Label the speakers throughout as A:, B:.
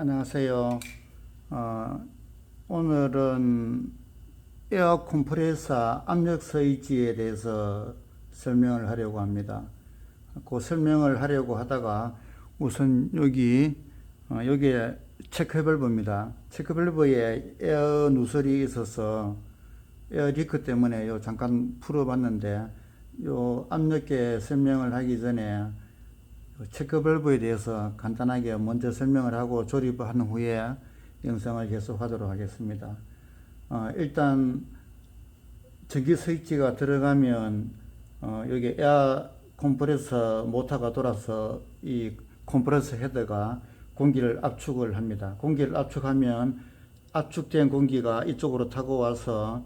A: 안녕하세요. 어, 오늘은 에어 컴프레서 압력 스위치에 대해서 설명을 하려고 합니다. 그 설명을 하려고 하다가 우선 여기 어, 여기에 체크 밸브입니다. 체크 밸브에 에어 누설이 있어서 에어 리크 때문에 요 잠깐 풀어봤는데 요 압력계 설명을 하기 전에 체크 밸브에 대해서 간단하게 먼저 설명을 하고 조립한 후에 영상을 계속하도록 하겠습니다. 어, 일단 전기 스위치가 들어가면 어, 여기 에어 컴프레서 모터가 돌아서 이 컴프레서 헤드가 공기를 압축을 합니다. 공기를 압축하면 압축된 공기가 이쪽으로 타고 와서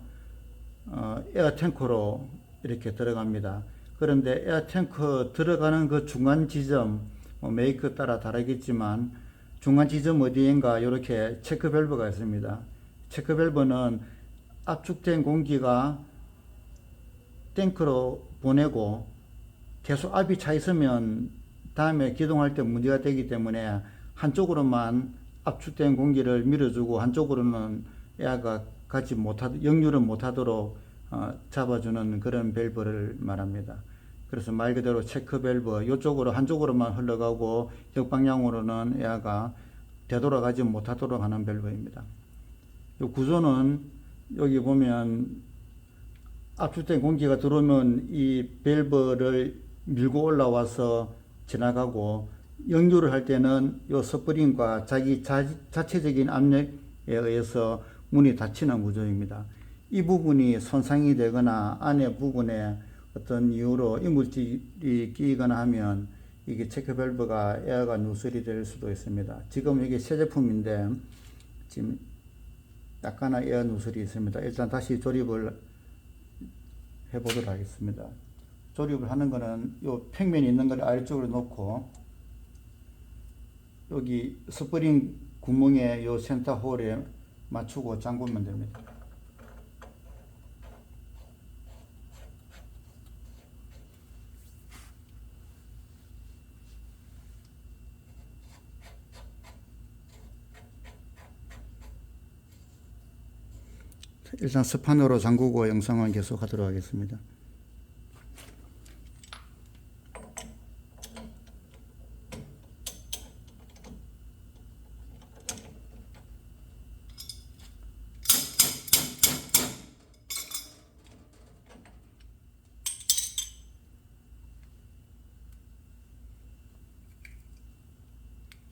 A: 어, 에어 탱크로 이렇게 들어갑니다. 그런데 에어 탱크 들어가는 그 중간 지점, 뭐 메이크 따라 다르겠지만 중간 지점 어디인가 이렇게 체크 밸브가 있습니다. 체크 밸브는 압축된 공기가 탱크로 보내고 계속 압이 차 있으면 다음에 기동할 때 문제가 되기 때문에 한쪽으로만 압축된 공기를 밀어주고 한쪽으로는 에어가 가지 못하 역류를 못하도록 어, 잡아주는 그런 밸브를 말합니다. 그래서 말 그대로 체크 밸브 이쪽으로 한쪽으로만 흘러가고 역방향으로는 에어가 되돌아가지 못하도록 하는 밸브입니다. 이 구조는 여기 보면 압축된 공기가 들어오면 이 밸브를 밀고 올라와서 지나가고 역류를 할 때는 이 스프링과 자기 자, 자체적인 압력에 의해서 문이 닫히는 구조입니다. 이 부분이 손상이 되거나 안에 부분에 어떤 이유로 이물질이 끼거나 하면 이게 체크 밸브가 에어가 누설이 될 수도 있습니다. 지금 이게 새 제품인데 지금 약간의 에어 누설이 있습니다. 일단 다시 조립을 해보도록 하겠습니다. 조립을 하는 거는 요 평면이 있는 걸 아래쪽으로 놓고 여기 스프링 구멍에 요 센터 홀에 맞추고 잠그면 됩니다. 일단 스판으로 잠그고 영상을 계속하도록 하겠습니다.